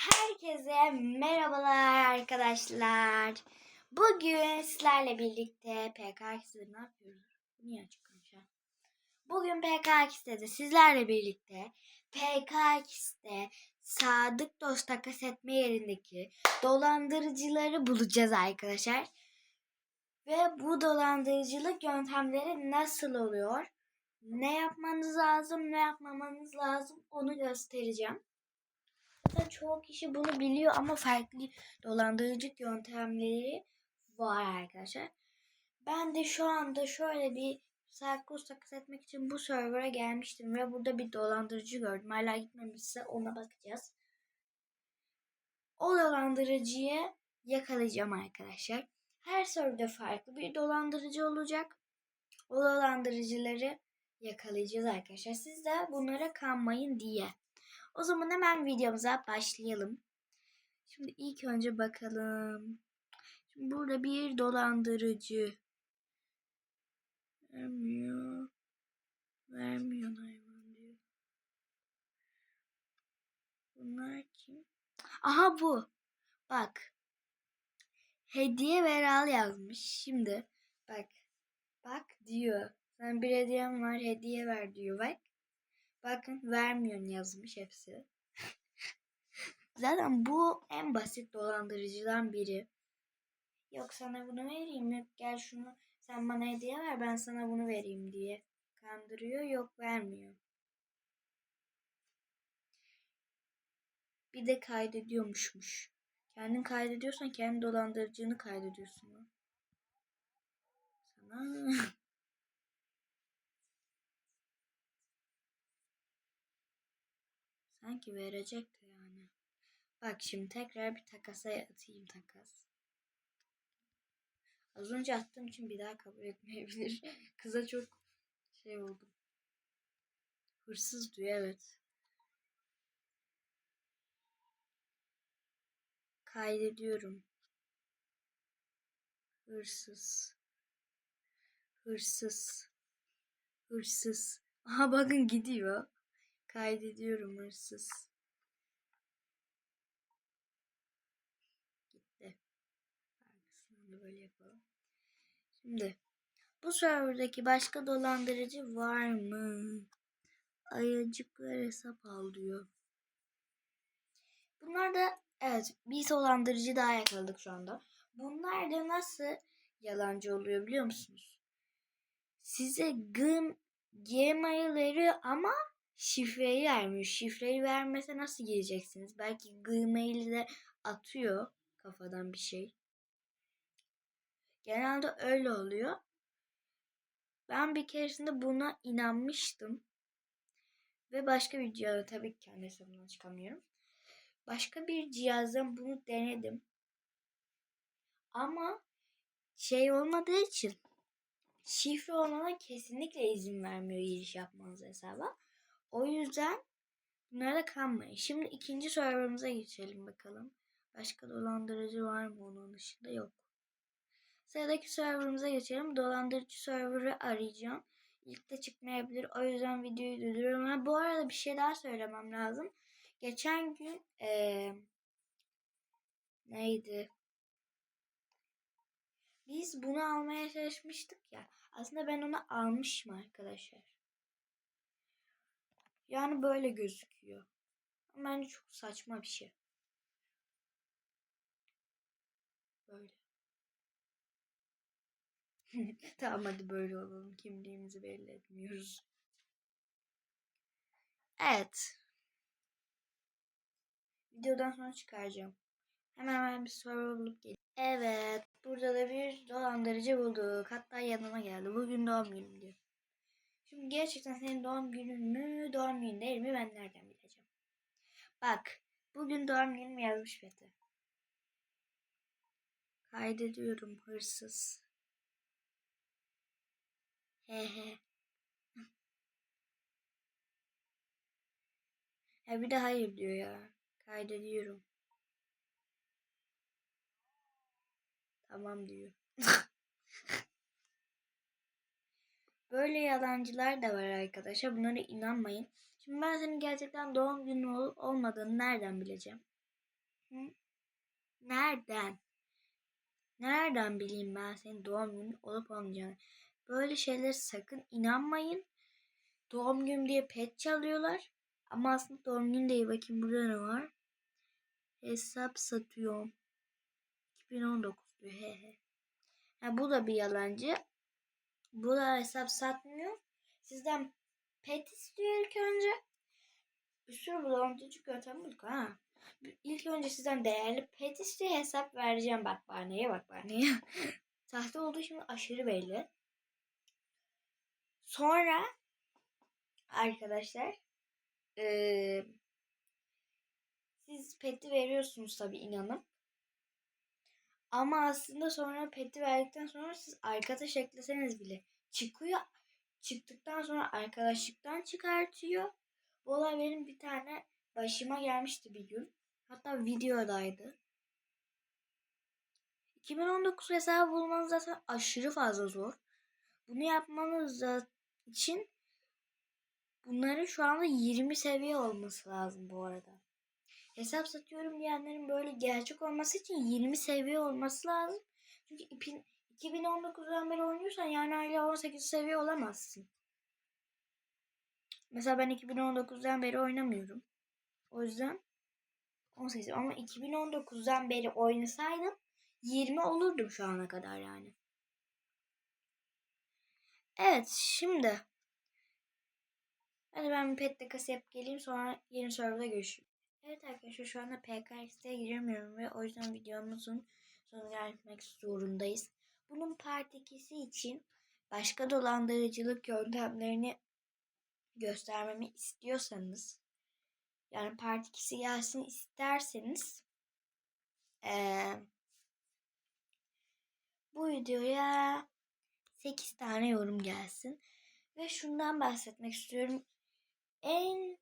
Herkese merhabalar arkadaşlar. Bugün sizlerle birlikte PKX'de ne yapıyoruz? Niye açık konuşuyorum? Bugün PKX'de de sizlerle birlikte PKX'de sadık dost takas etme yerindeki dolandırıcıları bulacağız arkadaşlar. Ve bu dolandırıcılık yöntemleri nasıl oluyor? Ne yapmanız lazım, ne yapmamanız lazım onu göstereceğim. Zaten çoğu kişi bunu biliyor ama farklı dolandırıcılık yöntemleri var arkadaşlar. Ben de şu anda şöyle bir sarkoz takas etmek için bu server'a gelmiştim ve burada bir dolandırıcı gördüm. Hala gitmemişse ona bakacağız. O dolandırıcıyı yakalayacağım arkadaşlar. Her serverda farklı bir dolandırıcı olacak. O dolandırıcıları yakalayacağız arkadaşlar. Siz de bunlara kanmayın diye. O zaman hemen videomuza başlayalım. Şimdi ilk önce bakalım. Şimdi burada bir dolandırıcı. Vermiyor. Vermiyor hayvan diyor. Bunlar kim? Aha bu. Bak. Hediye ver al yazmış. Şimdi bak. Bak diyor. Sen bir hediyem var hediye ver diyor. Bak. Bakın vermiyorsun yazmış hepsi. Zaten bu en basit dolandırıcıdan biri. Yok sana bunu vereyim. Yok gel şunu sen bana hediye ver ben sana bunu vereyim diye. Kandırıyor yok vermiyor. Bir de kaydediyormuşmuş. Kendin kaydediyorsan kendi dolandırıcını kaydediyorsun. Sana Sanki verecekti yani. Bak şimdi tekrar bir takasa atayım takas. Az önce attığım için bir daha kabul etmeyebilir. Kıza çok şey oldum. Hırsız diyor evet. Kaydediyorum. Hırsız. Hırsız. Hırsız. Aha bakın gidiyor. Kaydediyorum hırsız. Gitti. Arkasından da böyle yapalım. Şimdi bu serverdaki başka dolandırıcı var mı? Ayıcıklar hesap al diyor. Bunlar da evet bir dolandırıcı daha yakaladık şu anda. Bunlar da nasıl yalancı oluyor biliyor musunuz? Size gım Gmail veriyor ama şifreyi vermiyor. Şifreyi vermese nasıl gireceksiniz? Belki Gmail'i de atıyor kafadan bir şey. Genelde öyle oluyor. Ben bir keresinde buna inanmıştım. Ve başka bir cihazda tabii ki kendi hesabımdan çıkamıyorum. Başka bir cihazdan bunu denedim. Ama şey olmadığı için şifre olmadan kesinlikle izin vermiyor giriş yapmanız hesaba. O yüzden bunlara kanmayın. Şimdi ikinci serverımıza geçelim bakalım. Başka dolandırıcı var mı onun dışında? Yok. Sıradaki serverımıza geçelim. Dolandırıcı serverı arayacağım. İlk de çıkmayabilir. O yüzden videoyu durduruyorum. Ha, bu arada bir şey daha söylemem lazım. Geçen gün ee, neydi? Biz bunu almaya çalışmıştık ya. Aslında ben onu almışım arkadaşlar. Yani böyle gözüküyor. Bence çok saçma bir şey. Böyle. tamam hadi böyle olalım. Kimliğimizi belli etmiyoruz. Evet. Videodan sonra çıkaracağım. Hemen hemen bir soru bulup geleyim. Evet. Burada da bir dolandırıcı bulduk. Hatta yanıma geldi. Bugün doğum günüm diyor. Şimdi gerçekten senin doğum günün mü, doğum günün değil mi ben nereden bileceğim? Bak, bugün doğum günüm yazmış Fethi. Kaydediyorum hırsız. He he. Ya bir de hayır diyor ya. Kaydediyorum. Tamam diyor. Böyle yalancılar da var arkadaşlar. Bunlara inanmayın. Şimdi ben senin gerçekten doğum günü olup olmadığını nereden bileceğim? Hı? Nereden? Nereden bileyim ben senin doğum günün olup olmayacağını? Böyle şeylere sakın inanmayın. Doğum günü diye pet çalıyorlar. Ama aslında doğum günü değil. Bakayım burada ne var? Hesap satıyorum. 2019 diyor. He he. Ha, bu da bir yalancı. Bu hesap satmıyor. Sizden pet istiyor ilk önce. Bir sürü bulandırıcı yöntem bulduk ha. İlk önce sizden değerli pet istiyor hesap vereceğim. Bak bahaneye bak bahaneye. Sahte olduğu şimdi aşırı belli. Sonra arkadaşlar eee, siz peti veriyorsunuz tabi inanıp. Ama aslında sonra peti verdikten sonra siz arkadaş ekleseniz bile çıkıyor. Çıktıktan sonra arkadaşlıktan çıkartıyor. Bu olay benim bir tane başıma gelmişti bir gün. Hatta videodaydı. 2019 hesabı bulmanız zaten aşırı fazla zor. Bunu yapmanız için bunların şu anda 20 seviye olması lazım bu arada. Hesap satıyorum diyenlerin böyle gerçek olması için 20 seviye olması lazım. Çünkü ipin 2019'dan beri oynuyorsan yani hala 18 seviye olamazsın. Mesela ben 2019'dan beri oynamıyorum. O yüzden 18 ama 2019'dan beri oynasaydım 20 olurdum şu ana kadar yani. Evet şimdi Hadi ben bir pet takası yapıp geleyim sonra yeni serverda görüşürüz. Evet arkadaşlar şu anda PKX'de giremiyorum ve o yüzden videomuzun sonuna gelmek zorundayız. Bunun part 2'si için başka dolandırıcılık yöntemlerini göstermemi istiyorsanız yani part 2'si gelsin isterseniz ee, bu videoya 8 tane yorum gelsin. Ve şundan bahsetmek istiyorum. En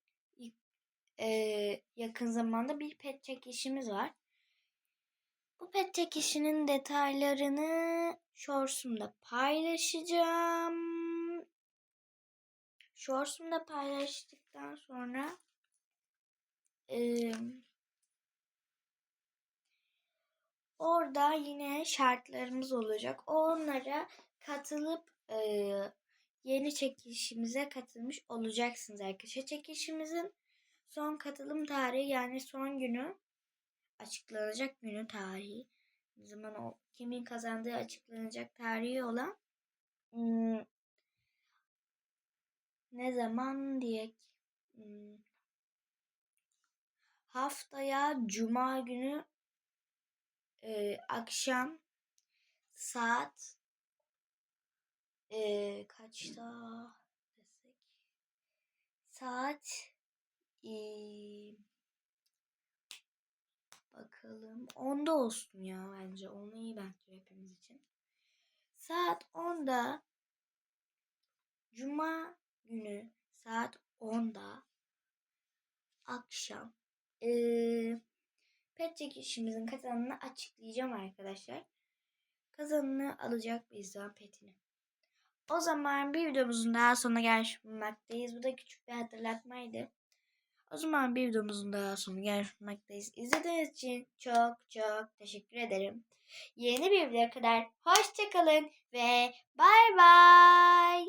e, yakın zamanda bir pet çekişimiz var. Bu pet çekişinin detaylarını Shorts'umda paylaşacağım. Shorts'umda paylaştıktan sonra e, orada yine şartlarımız olacak. Onlara katılıp e, yeni çekilişimize katılmış olacaksınız arkadaşlar. Çekilişimizin son katılım tarihi yani son günü açıklanacak günü tarihi. Zaman o kimin kazandığı açıklanacak tarihi olan hmm, ne zaman diye hmm, haftaya cuma günü e, akşam saat e, kaçta desek saat bakalım 10'da olsun ya bence onu iyi bence hepimiz için saat 10'da Cuma günü saat 10'da akşam e, pet çekişimizin kazanını açıklayacağım arkadaşlar. Kazanını alacak bizden petini. O zaman bir videomuzun daha sonuna gelmiş bulunmaktayız. Bu da küçük bir hatırlatmaydı. O zaman bir videomuzun daha sonuna bulunmaktayız. İzlediğiniz için çok çok teşekkür ederim. Yeni bir videoya kadar hoşçakalın ve bay bay.